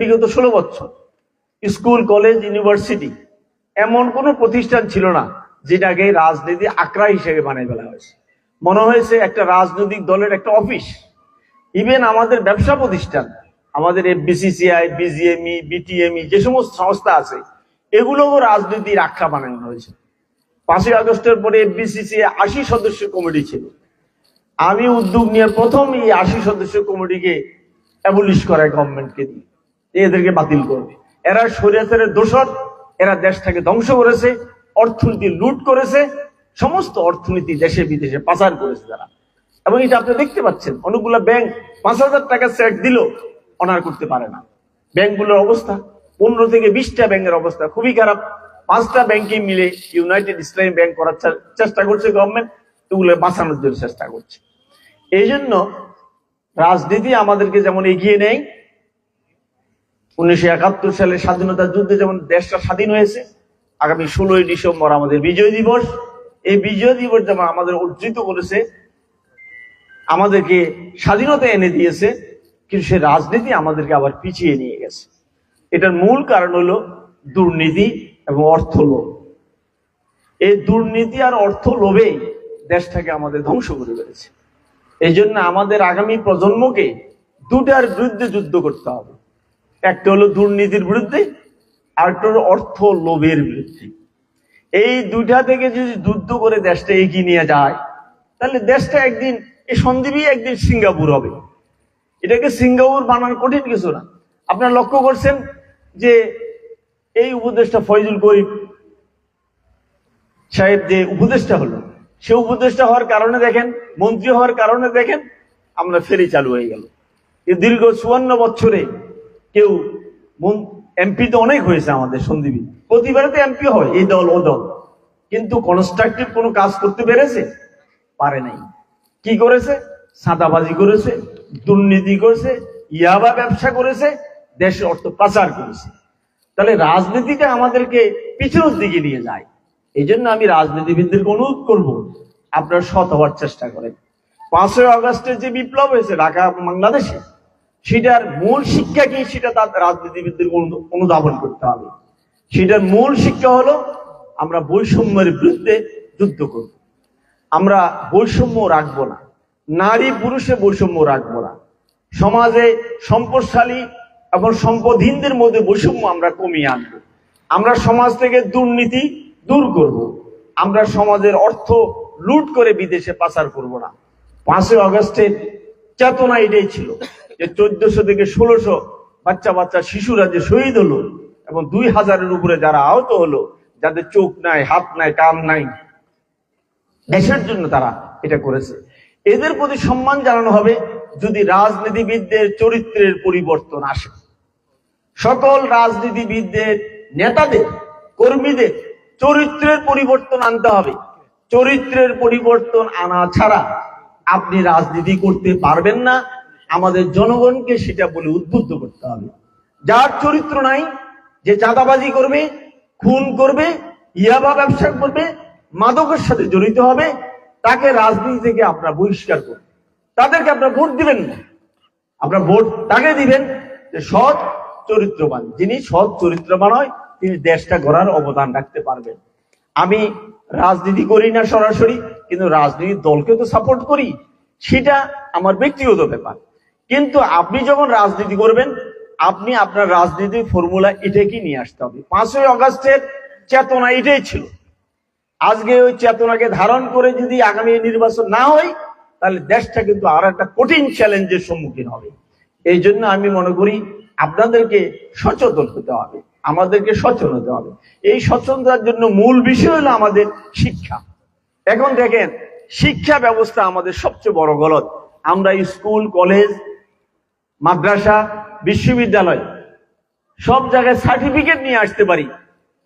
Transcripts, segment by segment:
বিগত ষোলো বছর। স্কুল, কলেজ, ইউনিভার্সিটি এমন কোনো প্রতিষ্ঠান ছিল না যেটাকে রাজনীতি আকড়া হিসেবে বানিয়ে ফেলা হয়েছে। মনে হয়েছে একটা রাজনৈতিক দলের একটা অফিস। ইভেন আমাদের ব্যবসা প্রতিষ্ঠান, আমাদের বিসিসিআই বিজিএমই, বিটিএমই যে সমস্ত সংস্থা আছে, এগুলোও রাজনীতির আখ্যা বানানো হয়েছে। পাঁচই আগস্টের পরে বিসিসিআই আশি সদস্য কমিটি ছিল। আমি উদ্যোগ নিয়ে প্রথম এই আশি সদস্য কমিটিকে অ্যাবলিশ করায় গভর্নমেন্টকে দিয়ে। এদেরকে বাতিল করবে। এরা শরীয়তের দোষর, এরা দেশটাকে ধ্বংস করেছে, অর্থনীতি লুট করেছে, সমস্ত অর্থনীতি দেশে বিদেশে পাচার করেছে তারা। এবং এটা আপনি দেখতে পাচ্ছেন, অনেকগুলো ব্যাংক পাঁচ হাজার টাকা চেক দিল অনার করতে পারে না। ব্যাংকগুলোর অবস্থা, পনেরো থেকে বিশটা ব্যাংকের অবস্থা খুবই খারাপ। পাঁচটা ব্যাংকে মিলে ইউনাইটেড ইসলামী ব্যাংক করার চেষ্টা করছে গভর্নমেন্ট এগুলো বাঁচানোর জন্য চেষ্টা করছে। এই জন্য রাজনীতি আমাদেরকে যেমন এগিয়ে নেয় উনিশশো একাত্তর সালে স্বাধীনতা যুদ্ধে যেমন দেশটা স্বাধীন হয়েছে, আগামী ষোলোই ডিসেম্বর আমাদের বিজয় দিবস। এই বিজয় দিবস যেমন আমাদের অর্জিত করেছে, আমাদেরকে স্বাধীনতা এনে দিয়েছে, কিন্তু সে রাজনীতি আমাদেরকে আবার পিছিয়ে নিয়ে গেছে। এটার মূল কারণ হলো দুর্নীতি এবং অর্থ লোভ এই দুর্নীতি আর অর্থ লোভেই দেশটাকে আমাদের ধ্বংস করে ফেলেছে। এই জন্য আমাদের আগামী প্রজন্মকে দুটার বিরুদ্ধে যুদ্ধ করতে হবে। একটা হলো দুর্নীতির বিরুদ্ধে আর একটা হলো অর্থ লোভের বিরুদ্ধে। এই দুইটা থেকে যদি যুদ্ধ করে দেশটা এগিয়ে নিয়ে যায়, তাহলে দেশটা একদিন, এই সন্দীপই একদিন সিঙ্গাপুর হবে। এটাকে সিঙ্গাপুর বানানো কঠিন কিছু না। আপনারা লক্ষ্য করছেন যে এই উপদেশটা ফয়জুল করিম সাহেব যে উপদেশটা হলো, সে উপদেশটা হওয়ার কারণে দেখেন, মন্ত্রী হওয়ার কারণে দেখেন, আমরা ফেরি চালু হয়ে গেল। দীর্ঘ চুয়ান্ন বছরে কেউ এমপি তো অনেক হয়েছে আমাদের সন্দীপী প্রতিবারে তো এমপি হয়, এই দল, ও দল। কিন্তু কনস্ট্রাকটিভ কোনো কাজ করতে পেরেছে? পারে নাই। কি করেছে? সাদাবাজি করেছে, দুর্নীতি করেছে ইয়াবা ব্যবসা করেছে দেশের অর্থ পাচার করেছে। তাহলে রাজনীতিটা আমাদেরকে পিছনের দিকে নিয়ে যায়। এই জন্য আমি রাজনীতিবিদদেরকে অনুরোধ করব, আপনারা সৎ হওয়ার চেষ্টা করেন। পাঁচই আগস্টের যে বিপ্লব হয়েছে ঢাকা, বাংলাদেশে সেটার মূল শিক্ষা কি? সেটা তার রাজনীতিবিদদের অনুধাবন করতে হবে। সেটার মূল শিক্ষা হলো, আমরা বৈষম্যের বিরুদ্ধে যুদ্ধ করব। আমরা বৈষম্য রাখব না। নারী পুরুষে বৈষম্য রাখব না। সমাজে সম্পদশালী এবং সম্পদহীনদের মধ্যে বৈষম্য আমরা কমিয়ে আনব। আমরা সমাজ থেকে দুর্নীতি দূর করব। আমরা সমাজের অর্থ লুট করে বিদেশে পাচার করব না। পাঁচই অগস্টের চেতনা এটাই ছিল। যে চোদ্দশো থেকে ষোলোশো বাচ্চা বাচ্চা শিশুরা যে শহীদ হলো এবং দুই হাজারের উপরে যারা আহত হলো, যাদের চোখ নাই, হাত নাই, কান নাই, দেশের জন্য তারা এটা করেছে। এদের প্রতি সম্মান জানানো হবে যদি রাজনীতিবিদদের চরিত্রের পরিবর্তন আসে। সকল রাজনীতিবিদদের, নেতাদের, কর্মীদের চরিত্রের পরিবর্তন আনতে হবে। চরিত্রের পরিবর্তন আনা ছাড়া আপনি রাজনীতি করতে পারবেন না আমাদের জনগণকে সেটা বলে উদ্বুদ্ধ করতে হবে। যার চরিত্র নাই, যে চাঁদাবাজি করবে, খুন করবে, ইয়াবা ব্যবসা করবে, মাদকের সাথে জড়িত হবে, তাকে রাজনীতি থেকে আপনার বহিষ্কার করবেন তাদেরকে আপনার ভোট দিবেন না। আপনার ভোট তাকে দিবেন যে সৎ চরিত্রবান। যিনি সৎ চরিত্রবান হয়, তিনি দেশটা গড়ার অবদান রাখতে পারবেন। আমি রাজনীতি করি না সরাসরি, কিন্তু রাজনীতির দলকে তো সাপোর্ট করি। সেটা আমার ব্যক্তিগত ব্যাপার। কিন্তু আপনি যখন রাজনীতি করবেন, আপনি আপনার রাজনীতির ফর্মুলা এটাকে নিয়ে আসতে হবে। পাঁচই অগাস্টের চেতনা এটাই ছিল। আজকে ওই চেতনাকে ধারণ করে যদি আগামী নির্বাচন না হয়, তাহলে দেশটা কিন্তু আর একটা কঠিন চ্যালেঞ্জের সম্মুখীন হবে। এই জন্য আমি মনে করি, আপনাদেরকে সচেতন হতে হবে। আমাদেরকে সচেতন হতে হবে। এই সচেতনতার জন্য মূল বিষয় হলো আমাদের শিক্ষা। এখন দেখেন, শিক্ষা ব্যবস্থা আমাদের সবচেয়ে বড় গলত। আমরা স্কুল, কলেজ মাদ্রাসা, বিশ্ববিদ্যালয়, সব জায়গায় সার্টিফিকেট নিয়ে আসতে পারি,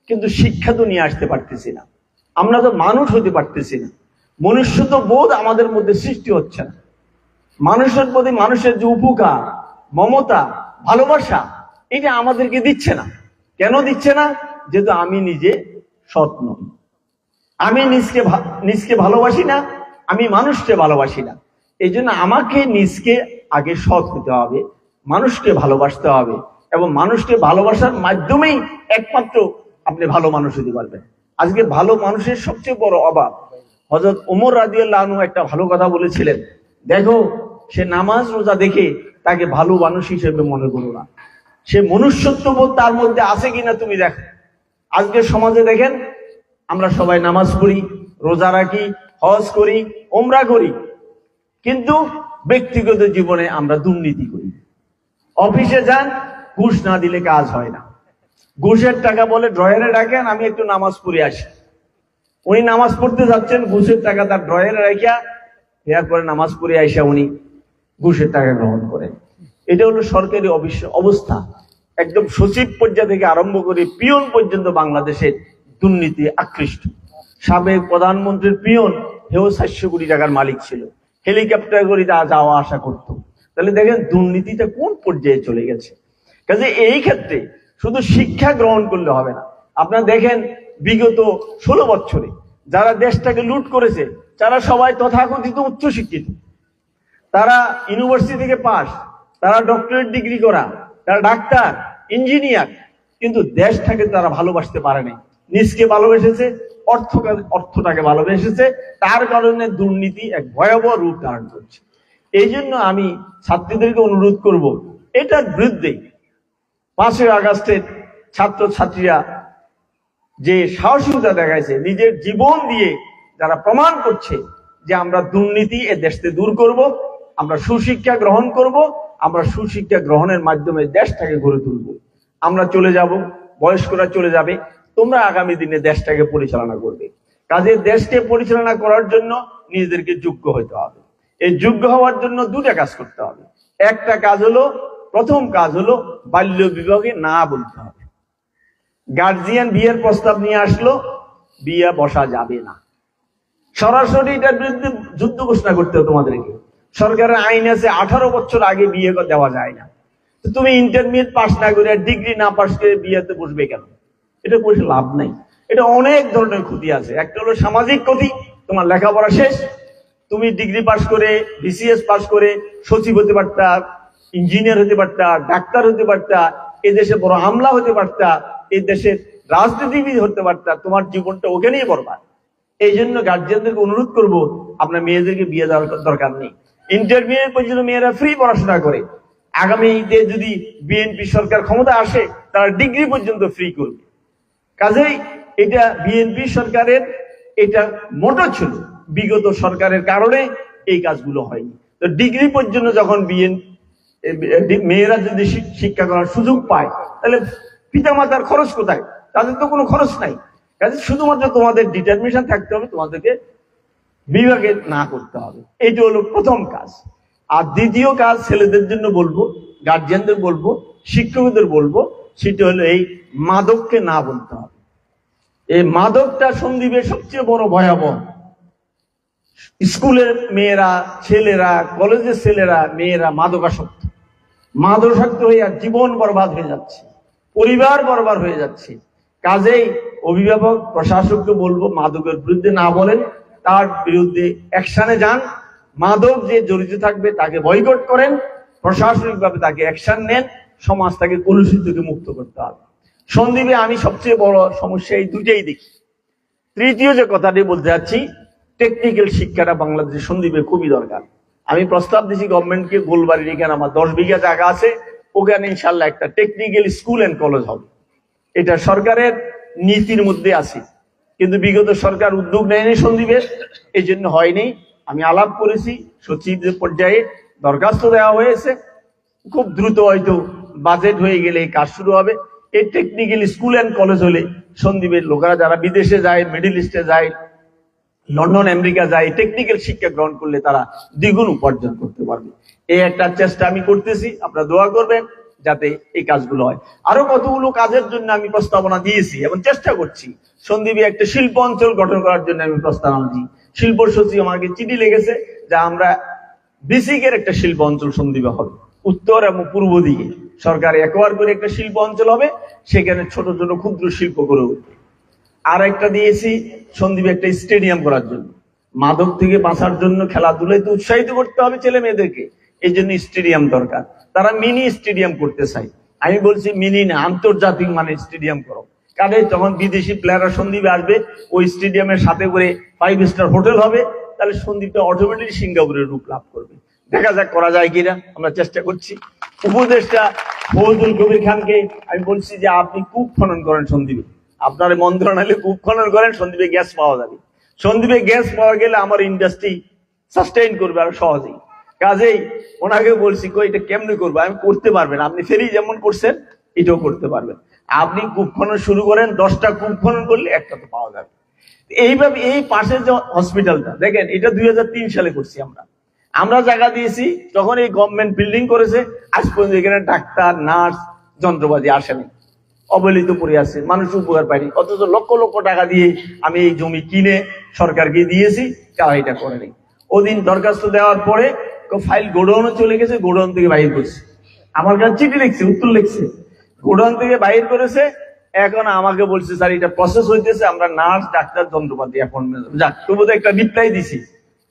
কিন্তু শিক্ষা তো নিয়ে আসতে পারতেছি না। আমরা তো মানুষ হতে পারতেছি না। মনুষ্য তো বোধ আমাদের মধ্যে সৃষ্টি হচ্ছে না। মানুষের প্রতি মানুষের যে উপকার, মমতা, ভালোবাসা, এটা আমাদেরকে দিচ্ছে না। কেন দিচ্ছে না? যেহেতু আমি নিজে সৎ আমি নিজকে নিজকে ভালোবাসি না, আমি মানুষকে ভালোবাসি না। এই জন্য আমাকে নিজকে আগে সৎ হতে হবে, মানুষকে ভালোবাসতে হবে এবং মানুষকে ভালোবাসার মাধ্যমেই একমাত্র আপনি ভালো মানুষ হতে পারবেন। আজকে ভালো মানুষের সবচেয়ে বড় অভাব হজরত ওমর আনহু একটা ভালো কথা বলেছিলেন, দেখো, সে নামাজ রোজা দেখে তাকে ভালো মানুষ হিসেবে মনে করো না। সে মনুষ্যত্ববোধ তার মধ্যে আছে কিনা তুমি দেখো। আজকে সমাজে দেখেন, আমরা সবাই নামাজ পড়ি, রোজা রাখি, হজ করি ওমরা করি কিন্তু ব্যক্তিগত জীবনে আমরা দুর্নীতি করি। অফিসে যান, ঘুষ না দিলে কাজ হয় না। ঘুষের টাকা বলে ড্রয়ারে রাখেন আমি একটু নামাজ পড়ে আসি। উনি নামাজ পড়তে যাচ্ছেন, ঘুষের টাকা তার ড্রয়ারে রাখিয়া এরপরে নামাজ পড়ে আইসা উনি ঘুষের টাকা গ্রহণ করেন। এটা হলো সরকারি অবস্থা। একদম সচিব পর্যায় থেকে আরম্ভ করে পিয়ন পর্যন্ত বাংলাদেশের দুর্নীতি আকৃষ্ট। সাবেক প্রধানমন্ত্রীর পিয়ন, হেও সাতশো কোটি টাকার মালিক ছিল। হেলিকপ্টার করে যা যাওয়া আসা করত। তাহলে দেখেন দুর্নীতিটা কোন পর্যায়ে চলে গেছে। কাজে এই ক্ষেত্রে শুধু শিক্ষা গ্রহণ করলে হবে না। আপনারা দেখেন বিগত ষোলো বছরে যারা দেশটাকে লুট করেছে, তারা সবাই তথাকথিত উচ্চশিক্ষিত। তারা ইউনিভার্সিটি থেকে পাস তারা ডক্টরেট ডিগ্রি করা, তারা ডাক্তার ইঞ্জিনিয়ার কিন্তু দেশটাকে তারা ভালোবাসতে পারেনি নিজকে ভালোবেসেছে অর্থ অর্থটাকে ভালোবেসেছে, তার কারণে দুর্নীতি এক ভয়াবহ রূপ ধারণ করছে। এই জন্য আমি ছাত্রীদেরকে অনুরোধ করব, এটার বিরুদ্ধে পাঁচই আগস্টের ছাত্র ছাত্রীরা যে সাহসিকতা দেখাইছে, নিজের জীবন দিয়ে যারা প্রমাণ করছে যে আমরা দুর্নীতি এ দেশতে দূর করব, আমরা সুশিক্ষা গ্রহণ করব, আমরা সুশিক্ষা গ্রহণের মাধ্যমে দেশটাকে গড়ে তুলব। আমরা চলে যাব, বয়স্করা চলে যাবে তোমরা আগামী দিনে দেশটাকে পরিচালনা করবে। কাজে দেশকে পরিচালনা করার জন্য নিজেদেরকে যোগ্য হতে হবে। এই যোগ্য হওয়ার জন্য দুটা কাজ করতে হবে। একটা কাজ হলো, প্রথম কাজ হলো বাল্য বিভাগে না বলতে হবে। গার্জিয়ান বিয়ের প্রস্তাব নিয়ে আসলো, বিয়ে বসা যাবে না। সরাসরি এটার বিরুদ্ধে যুদ্ধ ঘোষণা করতে হবে তোমাদেরকে। সরকারের আইন আছে, আঠারো বছর আগে বিয়ে দেওয়া যায় না। তুমি ইন্টারমিডিয়েট পাস না করে ডিগ্রি না পাস করে বিয়েতে বসবে কেন? এটা বসে লাভ নাই। এটা অনেক ধরনের ক্ষতি আছে। একটা হলো সামাজিক ক্ষতি, তোমার লেখাপড়া শেষ, তুমি ডিগ্রি পাস করে বিসিএস পাস করে, সচিব হতে পারতা ইঞ্জিনিয়ার হতে পারতা, ডাক্তার হতে পারতা এই দেশে বড় হামলা হতে পারতা এই দেশের রাজনীতিবিদ হতে পারতা, তোমার জীবনটা ওখানেই বরবাদ। এই জন্য গার্জিয়ানদেরকে অনুরোধ করব, আপনার মেয়েদেরকে বিয়ে দেওয়ার দরকার নেই। ইন্টারমিডিয়েট পর্যন্ত মেয়েরা ফ্রি পড়াশোনা করে, আগামীতে যদি বিএনপি সরকার ক্ষমতা আসে, তারা ডিগ্রি পর্যন্ত ফ্রি করবে। কাজেই এটা বিএনপি সরকারের, এটা মোটর ছিল। বিগত সরকারের কারণে এই কাজগুলো হয়নি। তো ডিগ্রি পর্যন্ত যখন বিএন মেয়েরা যদি শিক্ষা করার সুযোগ পায়, তাহলে পিতামাতার খরচ কোথায়? তাদের তো কোনো খরচ নাই। কাজে শুধুমাত্র তোমাদের ডিটারমিনেশন থাকতে হবে, তোমাদেরকে বিভাগে না করতে হবে। এইটা হলো প্রথম কাজ। আর দ্বিতীয় কাজ ছেলেদের জন্য বলব গার্জিয়ানদের বলব, শিক্ষকদের বলব সেটা হলো এই মাদককে না বলতে হবে। এই মাদকটা সন্দীপের সবচেয়ে বড় ভয়াবহ। স্কুলের মেয়েরা, ছেলেরা, কলেজের ছেলেরা, মেয়েরা মাদকাসক্ত। মাদকাসক্ত হয়ে জীবন বরবাদ হয়ে যাচ্ছে, পরিবার বরবাদ হয়ে যাচ্ছে। কাজেই অভিভাবক, প্রশাসককে বলব, মাদকের বিরুদ্ধে না বলেন, তার বিরুদ্ধে অ্যাকশনে যান। মাদক যে জড়িত থাকবে, তাকে বয়কট করেন। প্রশাসনিকভাবে তাকে অ্যাকশন নেন। সমাজ তাকে কলুষিত থেকে মুক্ত করতে হবে। সন্দীপে আমি সবচেয়ে বড় সমস্যা এই দুইটাই দেখি। তৃতীয় যে কথাটি বলতে যাচ্ছি টেকনিক্যাল শিক্ষাটা বাংলাদেশের সন্দীপে খুবই দরকার। আমি প্রস্তাব দিচ্ছি গভর্নমেন্টকে, গোলবাড়ির এখানে আমার দশ বিঘা জায়গা আছে, ওখানে ইনশাল্লাহ একটা টেকনিক্যাল স্কুল এন্ড কলেজ হবে। এটা সরকারের নীতির মধ্যে আছে। কিন্তু বিগত সরকার উদ্যোগ নেয়নি সন্দীপের এই জন্য হয়নি। আমি আলাপ করেছি, সচিবদের পর্যায়ে দরখাস্ত দেওয়া হয়েছে। খুব দ্রুত হয়তো বাজেট হয়ে গেলে এই কাজ শুরু হবে। এই টেকনিক্যাল স্কুল অ্যান্ড কলেজ হলে সন্দীপের লোকেরা যারা বিদেশে যায় মিডিল ইস্টে যায়, লন্ডন, আমেরিকা যায় টেকনিক্যাল শিক্ষা গ্রহণ করলে তারা দ্বিগুণ উপার্জন করতে পারবে। এই একটা চেষ্টা আমি করতেছি, আপনারা দোয়া করবেন যাতে এই কাজগুলো হয়। আরও কতগুলো কাজের জন্য আমি প্রস্তাবনা দিয়েছি এবং চেষ্টা করছি। সন্দীপে একটা শিল্প অঞ্চল গঠন করার জন্য আমি প্রস্তাবনা দিই। শিল্প সচিব আমাকে চিঠি লেগেছে যা আমরা বেসিকের একটা শিল্প অঞ্চল সন্দীপে হবে, উত্তর এবং পূর্ব দিকে। সরকার একবার করে একটা শিল্প অঞ্চল হবে, সেখানে ছোট ছোট ক্ষুদ্র শিল্প করে উঠবে। আর একটা দিয়েছি, সন্দীপে একটা স্টেডিয়াম করার জন্য। মাদক থেকে বাঁচার জন্য খেলাধুলায় তো উৎসাহিত করতে হবে ছেলে মেয়েদেরকে। এই জন্য স্টেডিয়াম দরকার। তারা মিনি স্টেডিয়াম করতে চাই আমি বলছি মিনি না, আন্তর্জাতিক মানে স্টেডিয়াম করো। কারণ যখন বিদেশি প্লেয়াররা সন্দীপে আসবে, ওই স্টেডিয়ামের সাথে করে ফাইভ স্টার হোটেল হবে, তাহলে সন্দীপটা অটোমেটিক সিঙ্গাপুরের রূপ লাভ করবে। দেখা যাক করা যায় কিনা, আমরা চেষ্টা করছি। উপদেশটা ফজল কবির খানকে আমি বলছি যে, আপনি কূপ খনন করেন সন্দীপে। আপনার মন্ত্রণালয়ে কূপ খনন করেন, সন্দীপে গ্যাস পাওয়া যাবে। সন্দীপে গ্যাস পাওয়া গেলে আমার ইন্ডাস্ট্রি সাস্টেইন করবে আরও সহজেই। কাজেই ওনাকে বলছি, কই, এটা কেমনে করব? আমি করতে পারবেন আপনি ফেরি যেমন করছেন, এটাও করতে পারবেন। আপনি কূপ খনন শুরু করেন, দশটা কূপ খনন করলে একটা তো পাওয়া যাবে। এইভাবে এই পাশের যে হসপিটালটা দেখেন, এটা দুই হাজার তিন সালে করছি আমরা। আমরা জায়গা দিয়েছি তখন এই গভর্নমেন্ট বিল্ডিং করেছে, আজ পর্যন্ত এখানে ডাক্তার নার্স যন্ত্রপাতি আসেনি। অবহেলিত পড়ে আছে মানুষ উপকার পায়নি। অথচ লক্ষ লক্ষ টাকা দিয়ে আমি এই জমি কিনে সরকারকে দিয়েছি, তারা এটা করেনি। ওদিন দরখাস্ত দেওয়ার পরে ফাইল গোডাউনে চলে গেছে, গোডাউন থেকে বাহির করছে। আমার কাছে চিঠি লিখছে, উত্তর লিখছে। গোডাউন থেকে বাইর করেছে, এখন আমাকে বলছে, স্যার, এটা প্রসেস হইতেছে, আমরা নার্স ডাক্তার, যন্ত্রপাতি এখন যাক তবু তো একটা রিপ্লাই দিছি।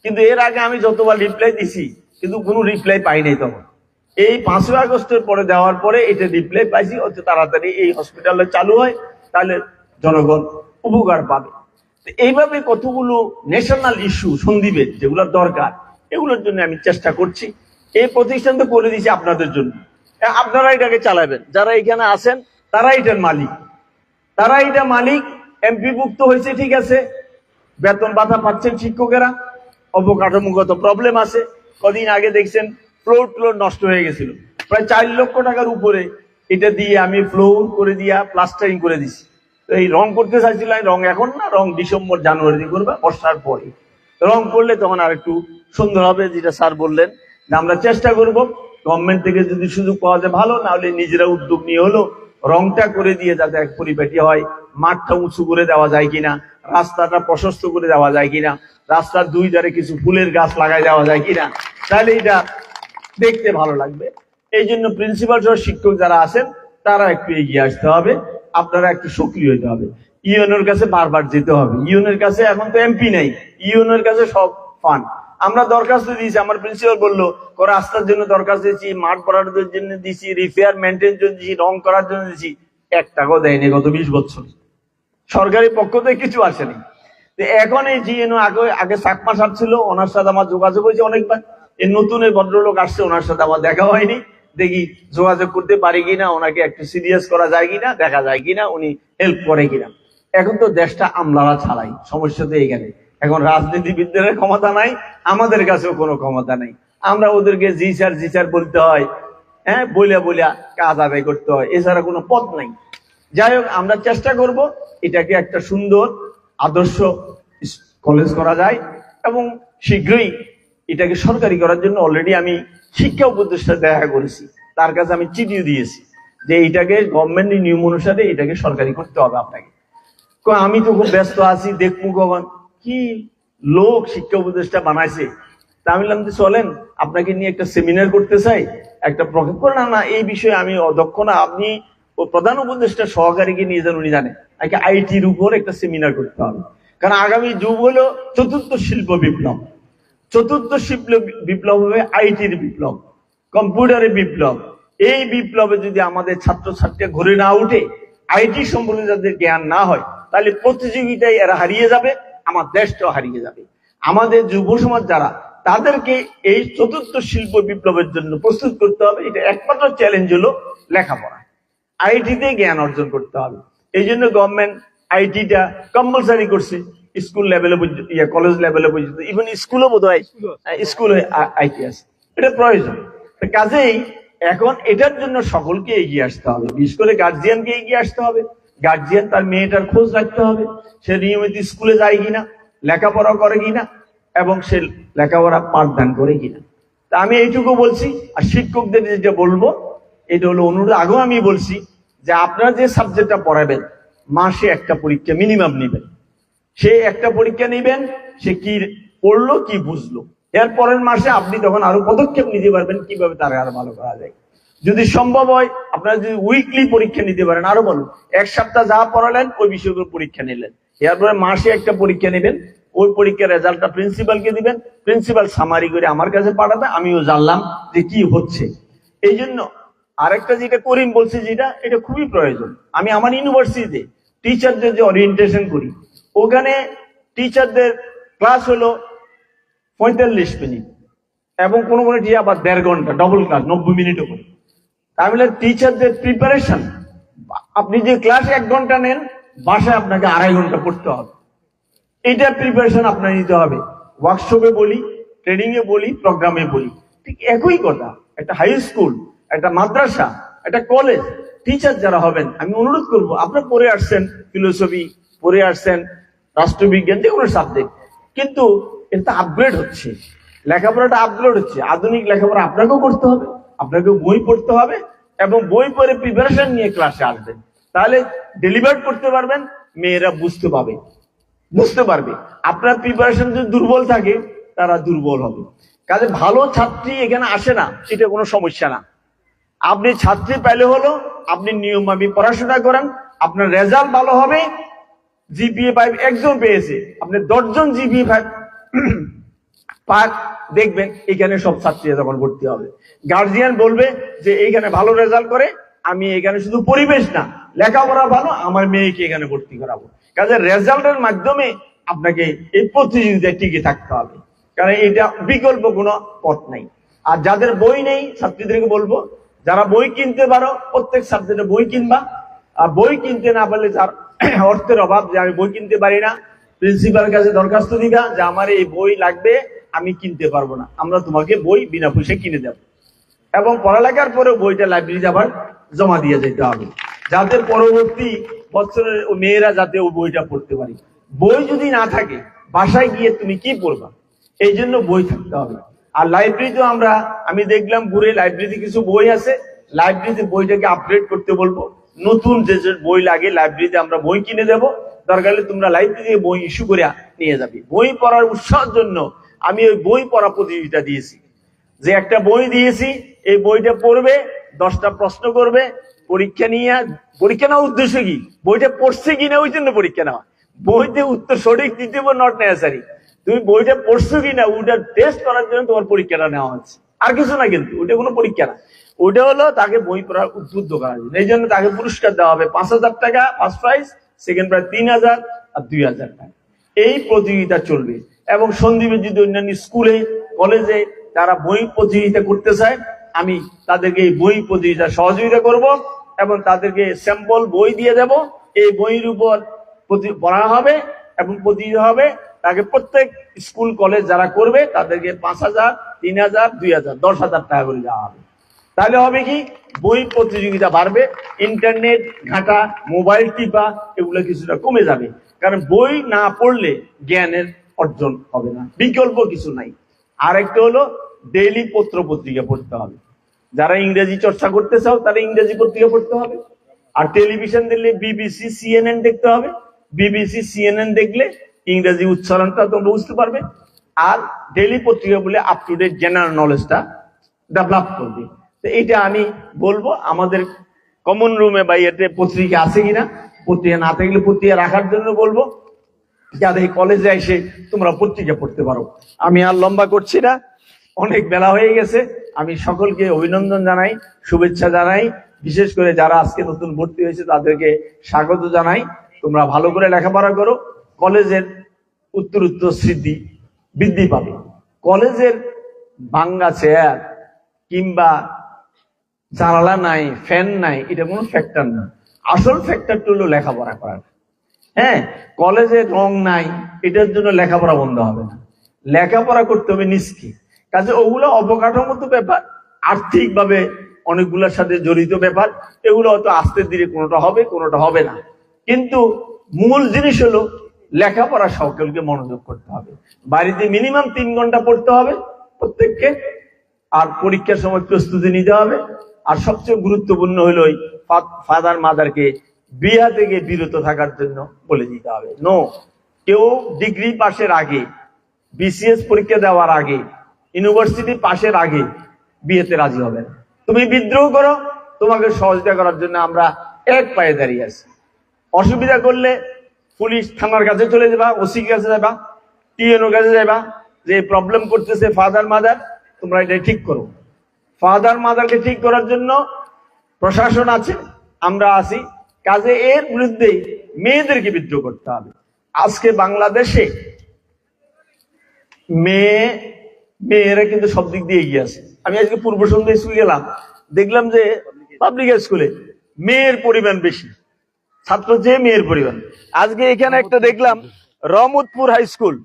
কিন্তু এর আগে আমি যতবার রিপ্লাই দিছি, কিন্তু কোনো রিপ্লাই পাই নাই তখন। এই পাঁচই আগস্টের পরে দেওয়ার পরে এটা রিপ্লাই পাইছি হচ্ছে তাড়াতাড়ি এই হসপিটালে চালু হয়, তাহলে জনগণ উপকার পাবে। এইভাবে কতগুলো ন্যাশনাল ইস্যু সন্দীপের যেগুলো দরকার, এগুলোর জন্য আমি চেষ্টা করছি। এই প্রতিষ্ঠান তো করে দিয়েছি আপনাদের জন্য। আপনারা এটাকে চালাবেন। যারা এখানে আছেন, তারা এটার মালিক। তারা এটা মালিক এমপি ভুক্ত হয়েছে, ঠিক আছে। বেতন ভাতা পাচ্ছেন শিক্ষকেরা। অবকাঠামোগত প্রবলেম আছে। কদিন আগে দেখছেন ফ্লোর ফ্লোর নষ্ট হয়ে গেছিল। প্রায় চার লক্ষ টাকার উপরে এটা দিয়ে আমি ফ্লোর করে দিয়া প্লাস্টারিং করে দিছি। এই রং করতে চাইছিলাম রং এখন না, রং ডিসেম্বর, জানুয়ারিতে করবে, বর্ষার পরে। রং করলে তখন আর একটু সুন্দর হবে, যেটা স্যার বললেন। আমরা চেষ্টা করব। গভর্নমেন্ট থেকে যদি সুযোগ পাওয়া যায় ভালো না হলে নিজেরা উদ্যোগ নিয়ে হলো রংটা করে দিয়ে যাতে এক পরিপাটি হয়, মাঠটা উঁচু করে দেওয়া যায় কিনা, রাস্তাটা প্রশস্ত করে দেওয়া যায় কিনা, রাস্তার দুই ধারে কিছু ফুলের গাছ লাগাই দেওয়া যায় কিনা, তাহলে এটা দেখতে ভালো লাগবে। এই জন্য প্রিন্সিপাল সহ শিক্ষক যারা আছেন, তারা একটু এগিয়ে আসতে হবে, আপনারা একটু সক্রিয় হতে হবে। ইউএনের কাছে বারবার যেতে হবে। ইউএনের কাছে এখন তো এমপি নেই ইউএনের কাছে সব ফান্ড আমরা দরখাস্ত দিয়েছি, আমার প্রিন্সিপাল বলল রাস্তার জন্য দরখাস্ত দিয়েছি, মাঠ করার জন্য দিয়েছি রিপেয়ার মেনটেন জন্য দিয়েছি, রং করার জন্য দিয়েছি, এক টাকাও দেয়নি গত বিশ বছর। সরকারি পক্ষ থেকে কিছু আসেনি। এখন এই জিএনও আগে আগে চাকমা সার ছিল, ওনার সাথে আমার যোগাযোগ হয়েছে অনেকবার। এই নতুন এই ভদ্রলোক আসছে, ওনার সাথে আমার দেখা হয়নি। দেখি যোগাযোগ করতে পারি কিনা, ওনাকে একটু সিরিয়াস করা যায় কিনা, দেখা যায় কিনা, উনি হেল্প করে কিনা। এখন তো দেশটা আমলারা ছাড়াই, সমস্যা তো এইখানে। এখন রাজনীতিবিদদের ক্ষমতা নাই, আমাদের কাছেও কোনো ক্ষমতা নাই। আমরা ওদেরকে জি স্যার জি স্যার বলতে হয় হ্যাঁ বলিয়া বলিয়া কাজ আদায় করতে হয়, এছাড়া কোনো পথ নাই। যাই হোক, আমরা চেষ্টা করব এটাকে একটা সুন্দর আদর্শ কলেজ করা যায় এবং শীঘ্রই এটাকে সরকারি করার জন্য অলরেডি আমি শিক্ষা উপদেষ্টা দেখা করেছি। তার কাছে আমি চিঠিও দিয়েছি যে এটাকে গভর্নমেন্টের নিয়ম অনুসারে এটাকে সরকারি করতে হবে আপনাকে। আমি তো খুব ব্যস্ত আছি দেখব কখন। কি লোক শিক্ষা উপদেষ্টা বানাইছে? তা আমি বললাম যে চলেন, আপনাকে নিয়ে একটা সেমিনার করতে চাই। একটা প্রকল্প না না, এই বিষয়ে আমি অদক্ষ না। আপনি ও প্রধান উপদেষ্টা সহকারীকে নিয়ে যান, উনি জানেন আগে আইটির উপর একটা সেমিনার করতে হবে। কারণ আগামী যুগ হলো চতুর্থ শিল্প বিপ্লব। চতুর্থ শিল্প বিপ্লব হবে আইটির বিপ্লব, কম্পিউটারের বিপ্লব। এই বিপ্লবে যদি আমাদের ছাত্রছাত্রীরা ঘুরে না উঠে, আইটি সম্পর্কে যাদের জ্ঞান না হয়, তাহলে প্রতিযোগিতায় এরা হারিয়ে যাবে। আমার দেশটাও হারিয়ে যাবে। আমাদের যুব সমাজ যারা, তাদেরকে এই চতুর্থ শিল্প বিপ্লবের জন্য প্রস্তুত করতে হবে। এটা একমাত্র চ্যালেঞ্জ হলো লেখাপড়া। আইটিতে জ্ঞান অর্জন করতে হবে। এই জন্য গভর্নমেন্ট আইটিটা কম্পালসারি করছে স্কুল লেভেলে পর্যন্ত, ইয়া কলেজ লেভেলে পর্যন্ত ইভেন স্কুলও বোধ হয় স্কুলে আইটি আছে। এটা প্রয়োজন। কাজেই এখন এটার জন্য সকলকে এগিয়ে আসতে হবে। বিশেষ করে গার্জিয়ানকে এগিয়ে আসতে হবে। গার্জিয়ান তার মেয়েটার খোঁজ রাখতে হবে। সে নিয়মিত স্কুলে যায় কিনা, লেখাপড়া করে কিনা, এবং সে লেখাপড়া পাঠদান করে কিনা। তা আমি এইটুকু বলছি, আর শিক্ষকদের যেটা বলব, এটা হলো অনুরোধ। আগেও আমি বলছি যে আপনারা যে সাবজেক্টটা পড়াবেন, মাসে একটা পরীক্ষা মিনিমাম নেবেন। সে একটা পরীক্ষা নেবেন, সে কি পড়ল, কি বুঝলো। এর পরের মাসে আপনি তখন আরও পদক্ষেপ নিতে পারবেন কীভাবে তারা আরও ভালো করা যায়। যদি সম্ভব হয়, আপনারা যদি উইকলি পরীক্ষা নিতে পারেন। আরও বলুন, এক সপ্তাহ যা পড়ালেন, ওই বিষয়গুলো পরীক্ষা নিলেন। এরপরে মাসে একটা পরীক্ষা নেবেন, ওই পরীক্ষার রেজাল্টটা প্রিন্সিপালকে দিবেন। প্রিন্সিপাল সামারি করে আমার কাছে পাঠাবে, আমিও জানলাম যে কি হচ্ছে। এই জন্য আরেকটা যেটা করিম বলছি যেটা, এটা খুবই প্রয়োজন। আমি আমার ইউনিভার্সিটিতে টিচারদের যে অরিয়েন্টেশন করি, ওখানে টিচারদের ক্লাস হলো পঁয়তাল্লিশ মিনিট এবং কোনো কোনো টিচার আবার দেড় ঘণ্টা ডবল ক্লাস নব্বই মিনিটও করে। তাহলে টিচারদের প্রিপারেশন আপনি যে ক্লাস এক ঘণ্টা নেন, বাসায় আপনাকে আড়াই ঘণ্টা পড়তে হবে। এটা প্রিপারেশন আপনার নিতে হবে। ওয়ার্কশপে বলি ট্রেনিং এ বলি প্রোগ্রামে বলি। ঠিক একই কথা। একটা হাই স্কুল একটা মাদ্রাসা, একটা কলেজ টিচার যারা হবেন, আমি অনুরোধ করব, আপনার পড়ে আসছেন ফিলোসফি পড়ে আসছেন, রাষ্ট্রবিজ্ঞান, যে কোনো সাবজেক্ট কিন্তু এটা আপগ্রেড হচ্ছে। লেখাপড়াটা আপগ্রেড হচ্ছে। আধুনিক লেখাপড়া আপনাকেও করতে হবে। আপনাকে বই পড়তে হবে এবং বই পড়ে প্রিপারেশন নিয়ে ক্লাসে আসবেন। তাহলে ডেলিভার করতে পারবেন, মেয়েরা বুঝতে পাবে বুঝতে পারবে। আপনার প্রিপারেশন যদি দুর্বল থাকে, তারা দুর্বল হবে। কাজে ভালো ছাত্রী এখানে আসে না, এটা কোনো সমস্যা না। আপনি ছাত্রী পেলে হলো, আপনি নিয়মভাবে পড়াশোনা করেন, আপনার রেজাল্ট ভালো হবে জিপিএ ফাইভ একজন পেয়েছে। আপনি দশজন জিপিএ ফাইভ দেখবেন, এখানে সব ছাত্রীরা তখন ভর্তি হবে। গার্জিয়ান বলবে যে, এইখানে ভালো রেজাল্ট করে, আমি এখানে শুধু পরিবেশ না, লেখাপড়া ভালো, আমার মেয়েকে এখানে ভর্তি করাবো। কাজে রেজাল্টের মাধ্যমে আপনাকে এই প্রতিযোগিতায় টিকে থাকতে হবে। কারণ এটা বিকল্প কোনো পথ নাই। আর যাদের বই নেই, ছাত্রীদেরকে বলব, যারা বই কিনতে পারো, প্রত্যেক সাবজেক্টে বই কিনবা। আর বই কিনতে না পারলে যার অর্থের অভাব যে, আমি বই কিনতে পারি না। প্রিন্সিপাল কাছে দরখাস্ত দিবা যে, আমার এই বই লাগবে আমি কিনতে পারব না। আমরা তোমাকে বই বিনা পয়সা কিনে দেব। এবং পড়ালেখার পরে বইটা লাইব্রেরিতে আবার জমা দিয়ে যেতে হবে। যাতে পরবর্তী বছরের মেয়েরা যাতে ও বইটা পড়তে পারে। বই যদি না থাকে, বাসায় গিয়ে তুমি কি পড়বা? এই জন্য বই থাকতে হবে। আর লাইব্রেরিতে আমরা, আমি দেখলাম ঘুরে লাইব্রেরিতে কিছু বই আছে। লাইব্রেরিতে বইটাকে আপডেট করতে বলব। নতুন যে বই লাগে লাইব্রেরিতে আমরা বই কিনে দেব। দরকার হলে তোমরা লাইব্রেরি বই ইস্যু করে নিয়ে যাবে। বই পড়ার উৎসাহের জন্য আমি ওই বই পড়া প্রতিযোগিতা দিয়েছি। যে একটা বই দিয়েছি, এই বইটা পড়বে, দশটা প্রশ্ন করবে, পরীক্ষা নিয়ে, পরীক্ষা নেওয়ার উদ্দেশ্য কি? বইটা পড়ছে কিনা ওই জন্য পরীক্ষা নেওয়া। বইতে উত্তর সঠিক দিতে নট নেসারি তুমি বইটা পড়ছো কিনা ওইটা টেস্ট করার জন্য তোমার পরীক্ষাটা নেওয়া হচ্ছে। আর কিছু না কিন্তু, ওইটা কোনো পরীক্ষা না। ওইটা হলো তাকে বই পড়ার উদ্বুদ্ধ করার জন্য। এই জন্য তাকে পুরস্কার দেওয়া হবে পাঁচ হাজার টাকা ফার্স্ট প্রাইজ সেকেন্ড প্রাইজ তিন হাজার আর দুই হাজার টাকা। এই প্রতিযোগিতা চলবে। এবং সন্দীপের যদি অন্যান্য স্কুলে, কলেজে তারা বই প্রতিযোগিতা করতে চায়, আমি তাদেরকে এই বই প্রতিযোগিতা সহযোগিতা করব এবং তাদেরকে স্যাম্পল বই দিয়ে দেব। এই বইয়ের উপর পড়া হবে এবং প্রতিযোগিতা হবে। তাকে প্রত্যেক স্কুল, কলেজ যারা করবে, তাদেরকে পাঁচ হাজার, তিন হাজার, দুই হাজার, দশ হাজার টাকা করে দেওয়া হবে। তাহলে হবে কি? বই প্রতিযোগিতা বাড়বে, ইন্টারনেট ঘাটা মোবাইল টিপা, এগুলো কিছুটা কমে যাবে। কারণ বই না পড়লে জ্ঞানের অর্জন হবে না। বিকল্প কিছু নাই। আর একটা হলো ডেইলি পত্র পত্রিকা পড়তে হবে। যারা ইংরেজি চর্চা করতে চাও তারা ইংরেজি পত্রিকা পড়তে হবে। আর টেলিভিশন দেখলে বিবিসি সিএনএন দেখতে হবে। বিবিসি সিএনএন দেখলে ইংরেজি উচ্চারণটা তোমরা বুঝতে পারবে। আর ডেইলি পত্রিকা বলে আপ টু ডেট জেনারেল নলেজটা ডেভেলপ করবে। তো এটা আমি বলব, আমাদের কমন রুমে বা এতে পত্রিকা আছে কিনা, পত্রিকা না থাকলে পত্রিকা রাখার জন্য বলব। যাতে এই কলেজে এসে তোমরা পত্রিকা পড়তে পারো। আমি আর লম্বা করছি না, অনেক বেলা হয়ে গেছে। আমি সকলকে অভিনন্দন জানাই, শুভেচ্ছা জানাই। বিশেষ করে যারা আজকে নতুন ভর্তি হয়েছে, তাদেরকে স্বাগত জানাই। তোমরা ভালো করে লেখাপড়া করো কলেজের উত্তর উত্তর স্মৃতি বৃদ্ধি পাবে। কলেজের বাঙ্গা চেয়ার কিংবা জানালা নাই ফ্যান নাই, এটা কোনো ফ্যাক্টর না। আসল ফ্যাক্টরটা হলো লেখাপড়া করার। হ্যাঁ কলেজে রং নাই, এটার জন্য লেখাপড়া বন্ধ হবে না। লেখাপড়া করতে হবে নিষ্কি কাজে ওগুলো অবকাঠামোগত ব্যাপার আর্থিক ভাবে অনেকগুলোর সাথে জড়িত ব্যাপার, এগুলো হয়তো আস্তে ধীরে কোনোটা হবে কোনোটা হবে না। কিন্তু মূল জিনিস হলো, লেখাপড়া সকলকে মনোযোগ করতে হবে। বাড়িতে মিনিমাম তিন ঘণ্টা পড়তে হবে প্রত্যেককে, আর পরীক্ষার সময় প্রস্তুতি নিতে হবে। আর সবচেয়ে গুরুত্বপূর্ণ হলো ফাদার মাদারকে বিয়া থেকে বিরত থাকার জন্য বলে দিতে হবে। নো কেউ ডিগ্রি পাশের আগে বিসিএস পরীক্ষা দেওয়ার আগে, ইউনিভার্সিটি পাশের আগে বিয়েতে রাজি হবে না। তুমি বিদ্রোহ করো, তোমাকে সহযোগিতা করার জন্য আমরা এক পায়ে দাঁড়িয়ে আছি। অসুবিধা করলে পুলিশ থানার কাছে চলে যাবা, ওসির কাছে যাবা টিএনও কাছে যাবা, যে প্রবলেম করতেছে ফাদার মাদার তোমরা এটা ঠিক করো। ফাদার মাদারকে ঠিক করার জন্য প্রশাসন আছে, আমরা আছি। কাজে এর বিরুদ্ধে মেয়েদেরকে বিদ্রোহ করতে হবে। আজকে বাংলাদেশে মেয়ে, মেয়েরা কিন্তু সব দিক দিয়ে এগিয়ে আছে। আমি আজকে পূর্ব সন্ধ্যা স্কুল গেলাম, দেখলাম যে পাবলিক স্কুলে মেয়ের পরিমাণ বেশি। ছাত্র যে মেয়ের পরিমাণ। আজকে এখানে একটা দেখলাম, রহমতপুর হাই স্কুল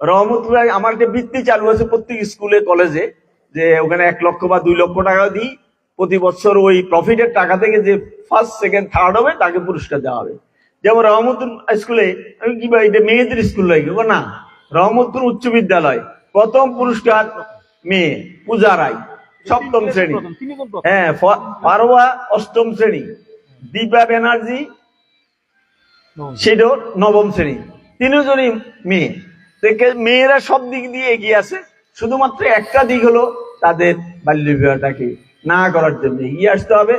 রহমতপুর আমার একটা বৃত্তি চালু আছে প্রত্যেক স্কুলে, কলেজে, যে ওখানে এক লক্ষ বা দুই লক্ষ টাকা দিই। প্রতি বছর ওই প্রফিটের টাকা থেকে যে ফার্স্ট সেকেন্ড থার্ড হবে তাকে পুরস্কার দেওয়া হবে। যেমন রহমতুল স্কুলে আমি কি ভাই এটা মেয়েদের স্কুল লাগে না রহমতপুর উচ্চ বিদ্যালয় প্রথম পুরস্কার মেয়ে পূজা রায় সপ্তম শ্রেণি। হ্যাঁ ফ- পারোয়া অষ্টম শ্রেণি দীপা ব্যানার্জি সেটাও নবম শ্রেণি। তিনজনই মেয়ে থেকে মেয়েরা সব দিক দিয়ে এগিয়ে আছে শুধুমাত্র একটা দিক হলো তাদের বাল্য বিবাহটাকে না করার জন্য। এগিয়ে আসতে হবে।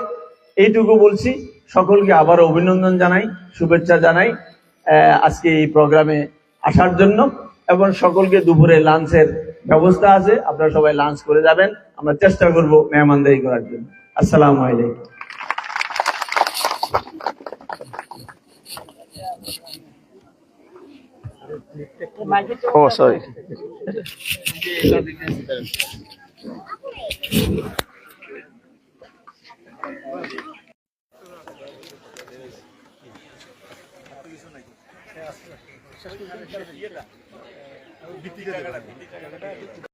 এইটুকু বলছি। সকলকে আবার অভিনন্দন জানাই, শুভেচ্ছা জানাই আজকে এই প্রোগ্রামে আসার জন্য। এবং সকলকে দুপুরে লাঞ্চের ব্যবস্থা আছে। আপনারা সবাই লাঞ্চ করে যাবেন। আমরা চেষ্টা করব মেহমানদারি করার জন্য। আসসালামু আলাইকুম। ও সরি